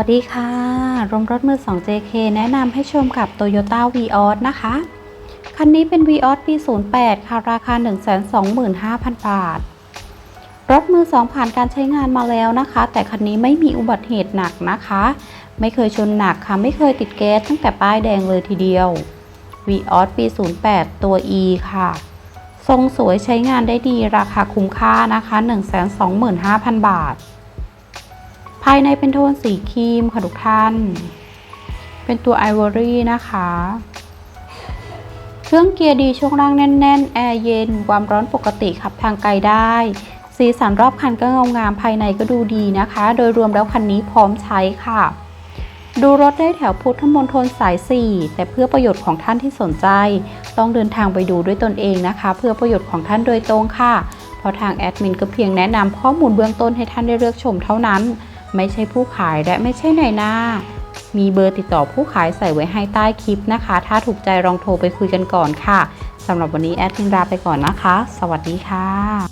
วัสดีค่ะรงรถมือ 2 JK แนะนำให้ชมกับ Toyota Vios นะคะ คันนี้เป็น Vios ปี 08 ค่ะ ราคา 125,000 บาท รถมือ 2 ผ่านการใช้งานมาแล้วนะคะ แต่คันนี้ไม่มีอุบัติเหตุหนักนะคะ ไม่เคยชนหนักค่ะ ไม่เคยติดแก๊สตั้งแต่ป้ายแดงเลยทีเดียว Vios ปี 08 ตัว E ค่ะ ทรงสวยใช้งานได้ดี ราคาคุ้มค่านะคะ 125,000 บาทายในเป็นโทนสีครีมค่ะทุกท่าน เป็นตัวไอวอรี่นะคะ เครื่องเกียร์ดีช่วงล่างแน่น ๆ แอร์เย็น ความร้อนปกติขับทางไกลได้ สีสันรอบคันก็เงางามภายในก็ดูดีนะคะ โดยรวมแล้วคันนี้พร้อมใช้ค่ะ ดูรถได้แถวพุทธมณฑลสาย 4 แต่เพื่อประโยชน์ของท่านที่สนใจ ต้องเดินทางไปดูด้วยตนเองนะคะ เพื่อประโยชน์ของท่านโดยตรงค่ะ เพราะทางแอดมินก็เพียงแนะนำข้อมูลเบื้องต้นให้ท่านได้เลือกชมเท่านั้น ไม่ใช่ผู้ขายและไม่ใช่ในายหน้า มีเบอร์ติดต่อผู้ขายใส่ไว้ให้ใต้คลิปนะคะ ถ้าถูกใจลองโทรไปคุยกันก่อนค่ะสำหรับวันนี้แอดมินลาไปก่อนนะคะ สวัสดีค่ะ